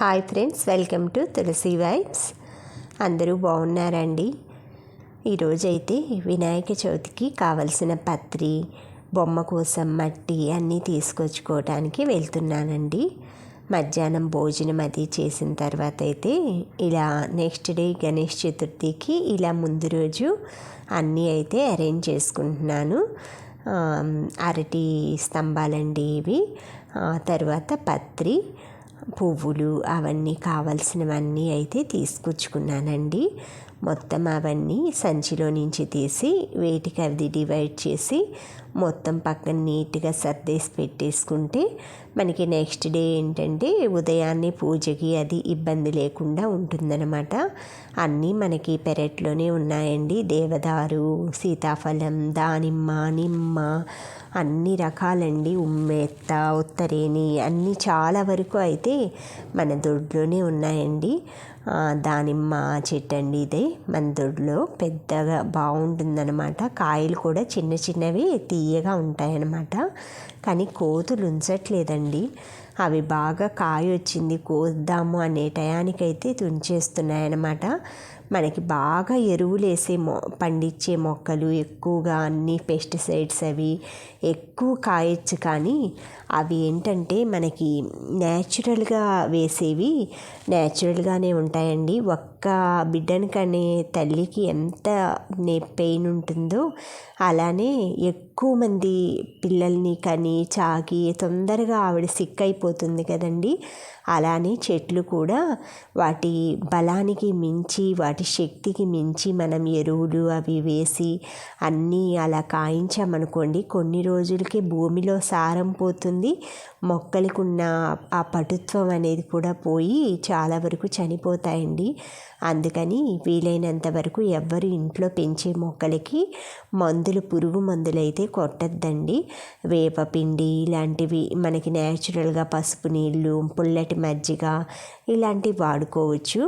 Hi friends welcome to Tulasi vibes. అందరూ బాగున్నారండి? ఈరోజైతే వినాయక చవితికి కావలసిన పత్రి బొమ్మ కోసం మట్టి అన్నీ తీసుకొచ్చుకోవడానికి వెళ్తున్నానండి. మధ్యాహ్నం భోజనం అది చేసిన తర్వాత అయితే ఇలా నెక్స్ట్ డే గణేష్ చతుర్థికి ఇలా ముందు రోజు అన్నీ అయితే అరేంజ్ చేసుకుంటున్నాను. అరటి స్తంభాలండి ఇవి. తర్వాత పత్రి. పువ్వులు అవన్నీ కావాల్సినవన్నీ అయితే తీసుకొచ్చుకున్నానండి. మొత్తం అవన్నీ సంచిలో నుంచి తీసి వేటికి అది డివైడ్ చేసి మొత్తం పక్కన నీట్గా సర్దేసి పెట్టేసుకుంటే మనకి నెక్స్ట్ డే ఏంటంటే ఉదయాన్నే పూజకి అది ఇబ్బంది లేకుండా ఉంటుందన్నమాట. అన్నీ మనకి పెరట్లోనే ఉన్నాయండి. దేవదారు సీతాఫలం దానిమ్మ నిమ్మ అన్ని రకాలండి. ఉమ్మెత్త ఉత్తరేని అన్నీ చాలా వరకు అయితే మన దొడ్లోనే ఉన్నాయండి. దానిమ్మ చెట్టు అండి ఇది. మన పెద్దగా బాగుంటుందన్నమాట. కాయలు కూడా చిన్న చిన్నవి తీయగా ఉంటాయన్నమాట. కానీ కోతులు ఉంచట్లేదండి. అవి బాగా కాయ వచ్చింది కోద్దాము అనే టయానికైతే తుంచేస్తున్నాయన్నమాట. మనకి బాగా ఎరువులు వేసే మొ పండించే మొక్కలు ఎక్కువగా అన్ని పెస్టిసైడ్స్ అవి ఎక్కువ కాయొచ్చు కానీ అవి ఏంటంటే మనకి న్యాచురల్గా వేసేవి న్యాచురల్గానే ఉంటాయండి. ఒక్క బిడ్డని కనే తల్లికి ఎంత పెయిన్ ఉంటుందో అలానే ఎక్కువ మంది పిల్లల్ని కని చాకి తొందరగా ఆవిడ సిక్ అయిపోతుంది కదండి. అలానే చెట్లు కూడా వాటి బలానికి మించి వాటి శక్తికి మించి మనం ఎరువులు అవి వేసి అన్నీ అలా కాయించామనుకోండి కొన్ని రోజులకి భూమిలో సారం పోతుంది. మొక్కలకు ఉన్న ఆ పటుత్వం అనేది కూడా పోయి చాలా వరకు చనిపోతాయండి. అందుకని వీలైనంత వరకు ఎవ్వరు ఇంట్లో పెంచే మొక్కలకి మందులు పురుగు మందులు అయితే కొట్టద్దండి వేపపిండి ఇలాంటివి మనకి న్యాచురల్గా పసుపు నీళ్ళు పుల్లటి మజ్జిగ ఇలాంటివి వాడుకోవచ్చు.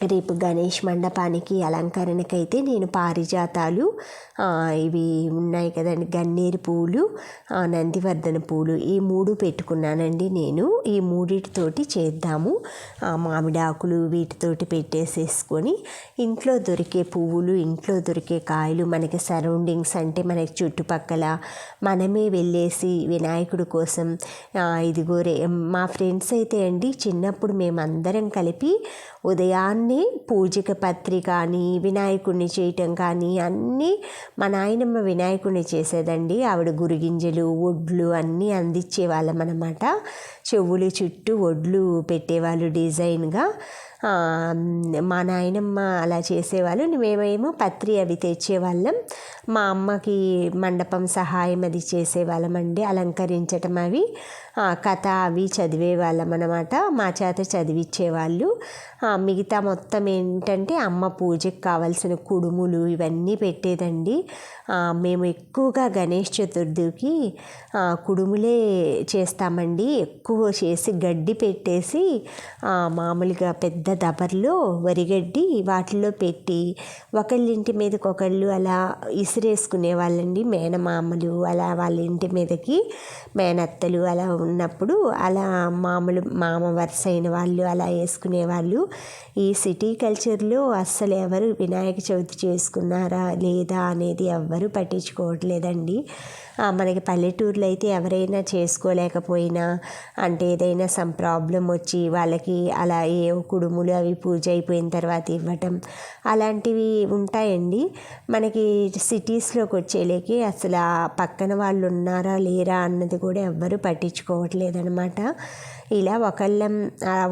రేపు గణేష్ మండపానికి అలంకరణకైతే నేను పారిజాతాలు ఇవి ఉన్నాయి కదండి గన్నేరు పూలు నందివర్ధన పూలు ఈ మూడు పెట్టుకున్నానండి నేను. ఈ మూడిటితోటి చేద్దాము. మామిడాకులు వీటితోటి పెట్టేసేసుకొని ఇంట్లో దొరికే పువ్వులు ఇంట్లో దొరికే కాయలు మనకి సరౌండింగ్స్ అంటే మనకి చుట్టుపక్కల మనమే వెళ్ళేసి వినాయకుడి కోసం ఇదిగో రే మా ఫ్రెండ్స్ అయితే అండి చిన్నప్పుడు మేమందరం కలిపి ఉదయాన్నే పూజక పత్రి కానీ వినాయకుడిని చేయటం కానీ అన్నీ మా నాయనమ్మ వినాయకుడిని చేసేదండి. ఆవిడ గురిగింజలు ఒడ్లు అన్నీ అందించే వాళ్ళం అనమాట చెవులు చుట్టూ ఒడ్లు పెట్టేవాళ్ళు డిజైన్గా. మా నాయనమ్మ అలా చేసేవాళ్ళు. మేమేమో పత్రి అవి తెచ్చేవాళ్ళం. మా అమ్మకి మండపం సహాయం అది చేసేవాళ్ళమండి. అలంకరించటం అవి కథ అవి చదివేవాళ్ళం అనమాట మా చేత చదివించేవాళ్ళు మిగతా మొత్తం ఏంటంటే అమ్మ పూజకి కావాల్సిన కుడుములు ఇవన్నీ పెట్టేదండి. మేము ఎక్కువగా గణేష్ చతుర్థికి కుడుములే చేస్తామండి. ఎక్కువ చేసి గడ్డి పెట్టేసి మామూలుగా పెద్ద దబర్లో వరిగడ్డి వాటిల్లో పెట్టి ఒకళ్ళింటి మీదకి ఒకళ్ళు అలా ఇసిరేసుకునే వాళ్ళండి. మేనమామలు అలా వాళ్ళ ఇంటి మీదకి మేనత్తలు అలా ఉన్నప్పుడు అలా మామూలు మామ వరుస అయిన వాళ్ళు అలా వేసుకునే వాళ్ళు. ఈ సిటీ కల్చర్లో అస్సలు ఎవరు వినాయక చవితి చేసుకున్నారా లేదా అనేది ఎవ్వరూ పట్టించుకోవట్లేదండి. మనకి పల్లెటూర్లో అయితే ఎవరైనా చేసుకోలేకపోయినా అంటే ఏదైనా సమ్ ప్రాబ్లం వచ్చి వాళ్ళకి అలా ఏ కుడుములు అవి పూజ అయిపోయిన తర్వాత ఇవ్వటం అలాంటివి ఉంటాయండి. మనకి సిటీస్లోకి వచ్చేలేకి అసలు పక్కన వాళ్ళు ఉన్నారా లేరా అన్నది కూడా ఎవ్వరూ పట్టించుకోవట్లేదనమాట ఇలా ఒకళ్ళం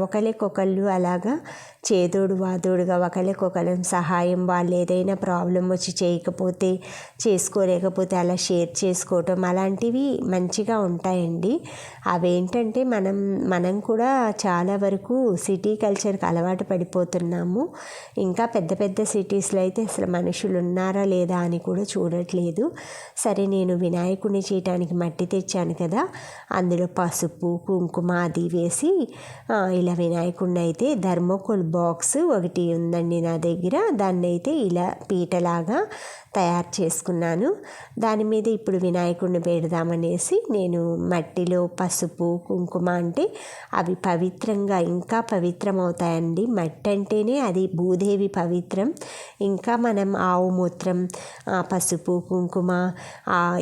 ఒకరికొకళ్ళు అలాగా చేదోడు వాదోడుగా ఒకరికొకళ్ళం సహాయం వాళ్ళు ఏదైనా ప్రాబ్లం వచ్చి చేయకపోతే చేసుకోలేకపోతే అలా షేర్ చేసుకోవటం అలాంటివి మంచిగా ఉంటాయండి. అవేంటంటే మనం మనం కూడా చాలా వరకు సిటీ కల్చర్కి అలవాటు పడిపోతున్నాము. ఇంకా పెద్ద పెద్ద సిటీస్లో అయితే అసలు మనుషులు ఉన్నారా లేదా అని కూడా చూడట్లేదు. సరే నేను వినాయకుడిని చేయటానికి మట్టి తెచ్చాను కదా అందులో పసుపు కుంకుమ అది వేసి ఇలా వినాయకుడిని అయితే ధర్మకోల్ బాక్స్ ఒకటి ఉందండి నా దగ్గర. దాన్ని అయితే ఇలా పీటలాగా తయారు చేసుకున్నాను. దాని మీద ఇప్పుడు వినాయకుడిని పెడదామనేసి నేను మట్టిలో పసుపు కుంకుమ అంటే అవి పవిత్రంగా ఇంకా పవిత్రం అవుతాయండి మట్టి అంటేనే అది భూదేవి పవిత్రం. ఇంకా మనం ఆవు మూత్రం పసుపు కుంకుమ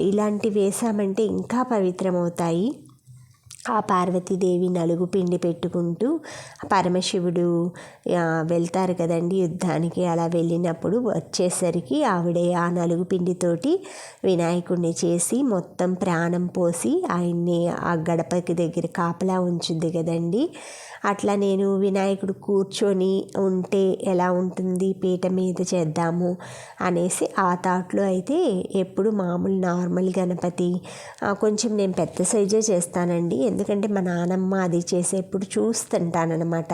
ఇలాంటివి వేసామంటే ఇంకా పవిత్రం అవుతాయి ఆ పార్వతీదేవి నలుగు పిండి పెట్టుకుంటూ పరమశివుడు వెళ్తారు కదండి యుద్ధానికి. అలా వెళ్ళినప్పుడు వచ్చేసరికి ఆవిడే ఆ నలుగు పిండితోటి వినాయకుడిని చేసి మొత్తం ప్రాణం పోసి ఆయన్ని ఆ గడపకి దగ్గర కాపలా ఉంచుద్ది కదండి. అట్లా నేను వినాయకుడు కూర్చొని ఉంటే ఎలా ఉంటుంది పీట మీద చేద్దాము అనేసి ఆ థాట్లో అయితే ఎప్పుడు మామూలు నార్మల్ గణపతి కొంచెం నేను పెద్ద సైజే చేస్తానండి. ఎందుకంటే మా నానమ్మ అది చేసేప్పుడు చూస్తుంటానమాట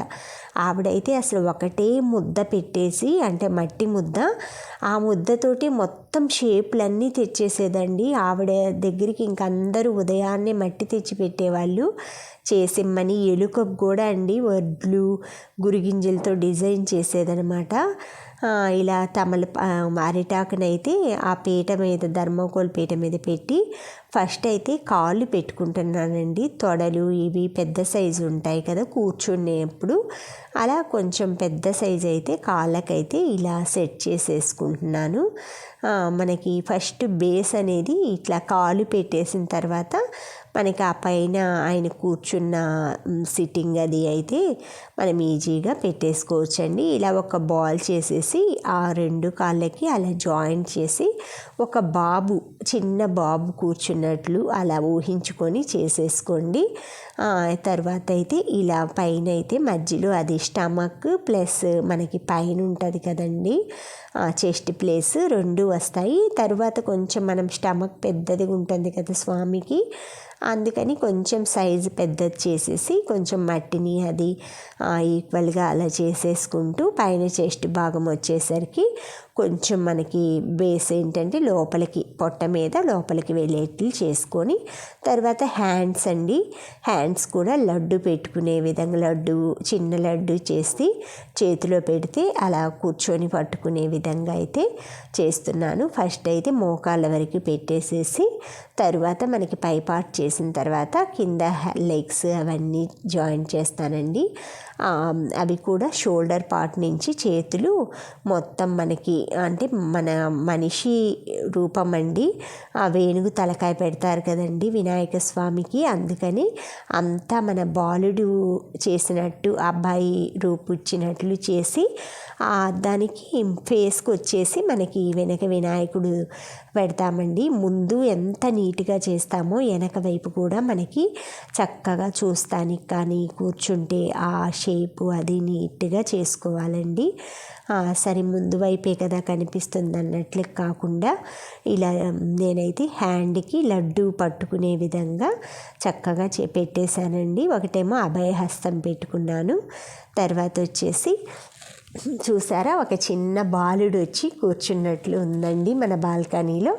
ఆవిడైతే అసలు ఒకటే ముద్ద పెట్టేసి అంటే మట్టి ముద్ద ఆ ముద్దతోటి మొత్తం షేపులన్నీ తెచ్చేసేదండి. ఆవిడ దగ్గరికి ఇంక అందరూ ఉదయాన్నే మట్టి తెచ్చి పెట్టేవాళ్ళు. చేసిమ్మని ఎలుకకు కూడా అండి వడ్లు గురిగింజలతో డిజైన్ చేసేదనమాట ఇలా తమల అరిటాకునైతే ఆ పీట మీద ధర్మకోల్ పీట మీద పెట్టి ఫస్ట్ అయితే కాళ్ళు పెట్టుకుంటున్నానండి. తొడలు ఇవి పెద్ద సైజు ఉంటాయి కదా కూర్చునేప్పుడు. అలా కొంచెం పెద్ద సైజు అయితే కాళ్ళకైతే ఇలా సెట్ చేసేసుకుంటున్నాను. మనకి ఫస్ట్ బేస్ అనేది ఇట్లా కాలు పెట్టేసిన తర్వాత మనకి ఆ పైన ఆయన కూర్చున్న సిట్టింగ్ అది అయితే మనం ఈజీగా పెట్టేసుకోవచ్చండి. ఇలా ఒక బాల్ చేసేసి ఆ రెండు కాళ్ళకి అలా జాయింట్ చేసి ఒక బాబు చిన్న బాబు కూర్చున్నట్లు అలా ఊహించుకొని చేసేసుకోండి. తర్వాత అయితే ఇలా పైన అయితే మధ్యలో అది స్టమక్ ప్లస్ మనకి పైన ఉంటుంది కదండి. చెస్ట్ ప్లేస్ రెండు వస్తాయి. తర్వాత కొంచెం మనం స్టమక్ పెద్దది ఉంటుంది కదా స్వామికి. అందుకని కొంచెం సైజు పెద్దది చేసేసి కొంచెం మట్టిని అది ఈక్వల్గా అలా చేసేసుకుంటూ పైన చెస్ట్ భాగం వచ్చేసరికి కొంచెం మనకి బేస్ ఏంటంటే లోపలికి పొట్ట మీద లోపలికి వెళ్ళేట్లు చేసుకొని తర్వాత హ్యాండ్స్ అండి. హ్యాండ్స్ కూడా లడ్డు పెట్టుకునే విధంగా లడ్డు చిన్న లడ్డు చేసి చేతిలో పెడితే అలా కూర్చొని పట్టుకునే విధంగా అయితే చేస్తున్నాను. ఫస్ట్ అయితే మోకాళ్ళ వరకు పెట్టేసేసి తర్వాత మనకి పై పార్ట్ చేసిన తర్వాత కింద లెగ్స్ అవన్నీ జాయిన్ చేస్తానండి. అవి కూడా షోల్డర్ పార్ట్ నుంచి చేతులు మొత్తం మనకి అంటే మన మనిషి రూపం అండి. ఆ వేణుగు తలకాయ పెడతారు కదండి వినాయక స్వామికి. అందుకని అంతా మన బాలుడు చేసినట్టు అబ్బాయి రూపుచ్చినట్లు చేసి దానికి ఫేస్కి వచ్చేసి మనకి వెనక వినాయకుడు పెడతామండి. ముందు ఎంత నీట్గా చేస్తామో వెనక వైపు కూడా మనకి చక్కగా చూస్తానికి కానీ కూర్చుంటే ఆ షేప్ అది నీట్గా చేసుకోవాలండి. సరే ముందు వైపే కదా కనిపిస్తుంది అన్నట్లు కాకుండా ఇలా నేనైతే హ్యాండ్కి లడ్డు పట్టుకునే విధంగా చక్కగా చే పెట్టేశానండి. ఒకటేమో అభయహస్తం పెట్టుకున్నాను. తర్వాత వచ్చేసి చూసారా? ఒక చిన్న బాలుడు వచ్చి కూర్చున్నట్లు ఉందండి మన బాల్కనీలో.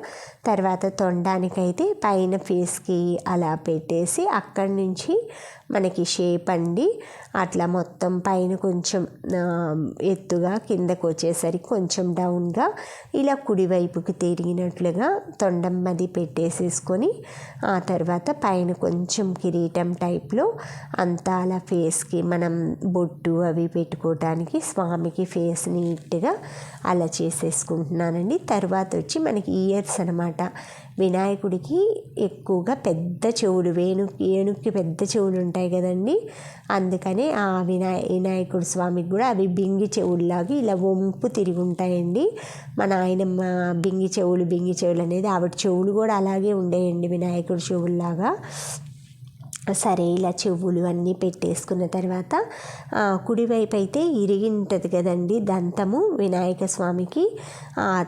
తర్వాత తొండానికైతే పైన ఫేస్కి అలా పెట్టేసి అక్కడి నుంచి మనకి షేప్ అండి. అట్లా మొత్తం పైన కొంచెం ఎత్తుగా కిందకు వచ్చేసరికి కొంచెం డౌన్గా ఇలా కుడివైపుకి తిరిగినట్లుగా తొండం అది పెట్టేసేసుకొని ఆ తర్వాత పైన కొంచెం కిరీటం టైప్లో అంతా అలా ఫేస్కి మనం బొట్టు అవి పెట్టుకోవటానికి స్వామికి ఫేస్ నీట్గా అలా చేసేసుకుంటున్నానండి. తర్వాత వచ్చి మనకి ఇయర్స్ అనమాట వినాయకుడికి ఎక్కువగా పెద్ద చెవులు వేణు ఏనుగుకి పెద్ద చెవులు ఉంటాయి కదండి. అందుకనే ఆ వినాయ వినాయకుడు స్వామికి కూడా అవి బింగి చెవుల్లాగా ఇలా వంపు తిరిగి ఉంటాయండి. మా నాయనమ్మ బింగి చెవులు బింగి చెవులు అనేది ఆవిడ చెవులు కూడా అలాగే ఉండేయండి వినాయకుడి చెవుల్లాగా. సరే ఇలా చెవులు అన్నీ పెట్టేసుకున్న తర్వాత కుడివైపు అయితే ఇరిగి ఉంటుంది కదండి దంతము వినాయక స్వామికి.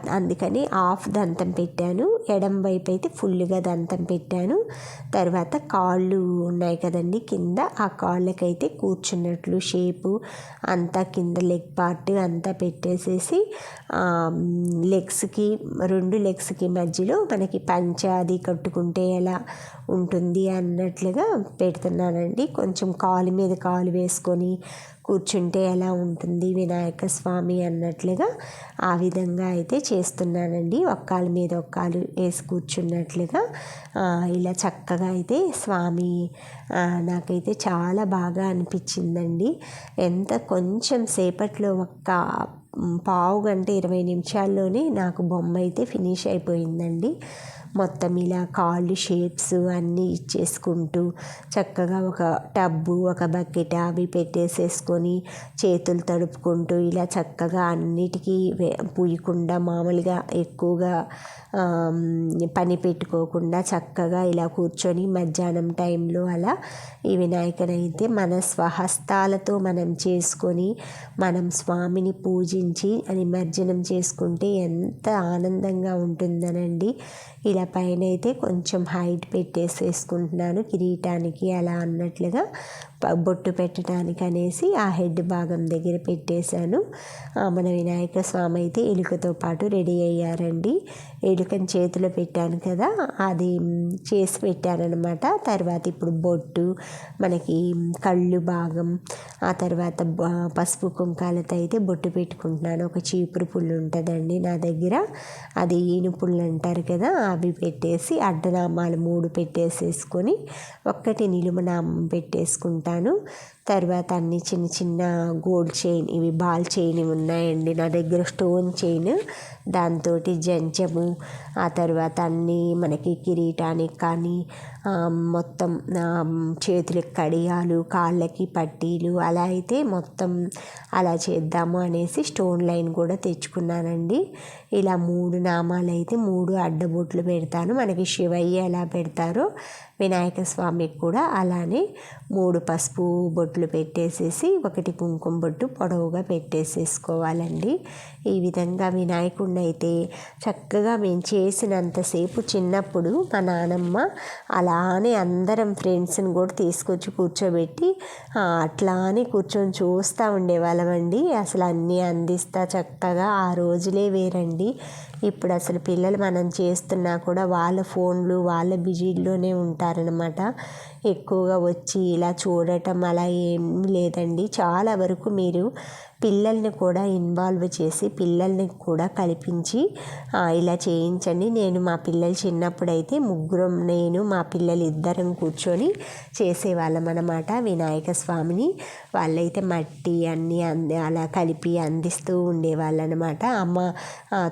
అందుకని హాఫ్ దంతం పెట్టాను. ఎడం వైపు అయితే ఫుల్గా దంతం పెట్టాను. తర్వాత కాళ్ళు ఉన్నాయి కదండి కింద ఆ కాళ్ళకైతే కూర్చున్నట్లు షేపు అంతా కింద లెగ్ పార్ట్ అంతా పెట్టేసేసి లెగ్స్కి రెండు లెగ్స్కి మధ్యలో మనకి పంచ అది కట్టుకుంటే ఎలా ఉంటుంది అన్నట్లుగా పెడుతున్నానండి కొంచెం కాలు మీద కాలు వేసుకొని కూర్చుంటే ఎలా ఉంటుంది వినాయక స్వామి అన్నట్లుగా ఆ విధంగా అయితే చేస్తున్నానండి. ఒక్కాలు మీద ఒక్కాలు వేసి కూర్చున్నట్లుగా ఇలా చక్కగా అయితే స్వామి నాకైతే చాలా బాగా అనిపించిందండి. ఎంత కొంచెం సేపట్లో ఒక్క పావు గంట ఇరవై నిమిషాల్లోనే నాకు బొమ్మ అయితే ఫినిష్ అయిపోయిందండి. మొత్తం ఇలా కాళ్ళు షేప్స్ అన్నీ ఇచ్చేసుకుంటూ చక్కగా ఒక టబ్బు ఒక బకెట్ అవి పెట్టేసేసుకొని చేతులు తడుపుకుంటూ ఇలా చక్కగా అన్నిటికీ పూయకుండా మామూలుగా ఎక్కువగా పని పెట్టుకోకుండా చక్కగా ఇలా కూర్చొని మధ్యాహ్నం టైంలో అలా ఈ వినాయకునైతే మన స్వహస్తాలతో మనం చేసుకొని మనం స్వామిని పూజించి నిమజ్జనం చేసుకుంటే ఎంత ఆనందంగా ఉంటుందనండి. ఇలా పైన అయితే కొంచెం హైట్ పెట్టేసేసుకుంటున్నాను. కిరీటానికి అలా అన్నట్లుగా బొట్టు పెట్టడానికి అనేసి ఆ హెడ్ భాగం దగ్గర పెట్టేశాను. మన వినాయక స్వామి అయితే ఎలుకతో పాటు రెడీ అయ్యారండి. ఎలుకని చేతిలో పెట్టాను కదా అది చేసి పెట్టానమాట తర్వాత ఇప్పుడు బొట్టు మనకి కళ్ళు భాగం ఆ తర్వాత పసుపు కుంకాలతో అయితే బొట్టు పెట్టుకుంటున్నాను. ఒక చీపురు పుల్లు ఉంటుందండి నా దగ్గర. అది ఈను పుల్లు అంటారు కదా అవి పెట్టేసి అడ్డనామాలు మూడు పెట్టేసేసుకొని ఒక్కటి నిలుమనామం పెట్టేసుకుంటాను పెట్టేసుకుంటాను తర్వాత అన్ని చిన్న చిన్న గోల్డ్ చైన్ ఇవి బాల్ చైన్ ఉన్నాయండి. నా దగ్గర స్టోన్ చైన్ దాంతో జంచము ఆ తర్వాత అన్నీ మనకి కిరీటానికి కానీ మొత్తం చేతులకి కడియాలు కాళ్ళకి పట్టీలు అలా అయితే మొత్తం అలా చేద్దాము అనేసి స్టోన్ లైన్ కూడా తెచ్చుకున్నానండి. ఇలా మూడు నామాలు అయితే మూడు అడ్డబొట్లు పెడతాను. మనకి శివయ్య ఎలా పెడతారో వినాయక స్వామికి కూడా అలానే మూడు పసుపు బొట్లు బొట్లు పెట్టేసేసి ఒకటి కుంకుమ బొట్టు పొడవుగా పెట్టేసేసుకోవాలండి. ఈ విధంగా వినాయకుడిని అయితే చక్కగా మేము చేసినంతసేపు చిన్నప్పుడు మా నానమ్మ అలానే అందరం ఫ్రెండ్స్ని కూడా తీసుకొచ్చి కూర్చోబెట్టి అట్లానే కూర్చొని చూస్తూ ఉండేవాళ్ళమండి. అసలు అన్నీ అందిస్తా చక్కగా ఆ రోజులే వేరండి. ఇప్పుడు అసలు పిల్లలు మనం చేస్తున్నా కూడా వాళ్ళ ఫోన్లు వాళ్ళ బిజీల్లోనే ఉంటారనమాట ఎక్కువగా వచ్చి ఇలా చూడటం అలా ఏం లేదండి. చాలా వరకు మీరు పిల్లల్ని కూడా ఇన్వాల్వ్ చేసి పిల్లల్ని కూడా కల్పించి ఇలా చేయించండి. నేను మా పిల్లలు చిన్నప్పుడైతే ముగ్గురం నేను మా పిల్లలు ఇద్దరం కూర్చొని చేసేవాళ్ళం అనమాట వినాయక స్వామిని. వాళ్ళైతే మట్టి అన్నీ అంది అలా కలిపి అందిస్తూ ఉండేవాళ్ళు అనమాట అమ్మ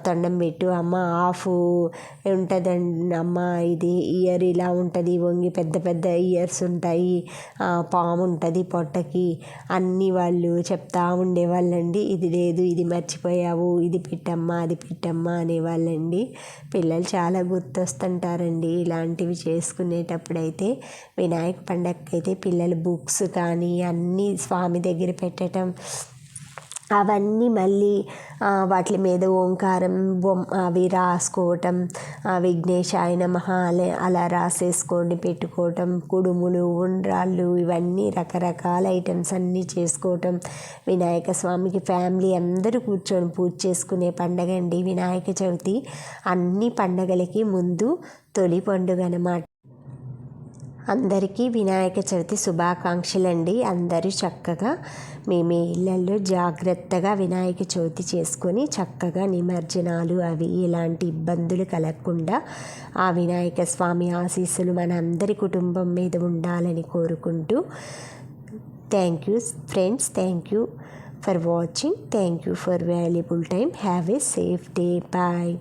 తొండం పెట్టు అమ్మ ఆఫ్ ఉంటుందండి అమ్మ ఇది ఇయర్ ఇలా ఉంటుంది వంగి పెద్ద పెద్ద ఇయర్స్ ఉంటాయి పాము ఉంటుంది పొట్టకి అన్నీ వాళ్ళు చెప్తా ఉండేవాళ్ళు అనేవాళ్ళండి ఇది లేదు ఇది మర్చిపోయావు ఇది పెట్టమ్మా అది పెట్టమ్మా అనేవాళ్ళండి. పిల్లలు చాలా గుర్తొస్తుంటారండి ఇలాంటివి చేసుకునేటప్పుడైతే. వినాయక పండగకి అయితే పిల్లలు బుక్స్ కానీ అన్నీ స్వామి దగ్గర పెట్టడం అవన్నీ మళ్ళీ వాటి మీద ఓంకారం బొమ్మ అవి రాసుకోవటం విఘ్నేశాయ నమః అలా అలా రాసేసుకొని పెట్టుకోవటం కుడుములు ఉండ్రాళ్ళు ఇవన్నీ రకరకాల ఐటమ్స్ అన్నీ చేసుకోవటం. వినాయక స్వామికి ఫ్యామిలీ అందరూ కూర్చొని పూజ చేసుకునే పండగ అండి వినాయక చవితి. అన్ని పండగలకి ముందు తొలి పండుగ అన్నమాట. అందరికీ వినాయక చవితి శుభాకాంక్షలు అండి అందరూ చక్కగా మీ మీ ఇళ్ళల్లో జాగ్రత్తగా వినాయక చవితి చేసుకొని చక్కగా నిమజ్జనాలు అవి ఎలాంటి ఇబ్బందులు కలగకుండా ఆ వినాయక స్వామి ఆశీస్సులు మన అందరి కుటుంబం మీద ఉండాలని కోరుకుంటూ thank you friends thank you for watching thank you for valuable time. Have a safe day. Bye.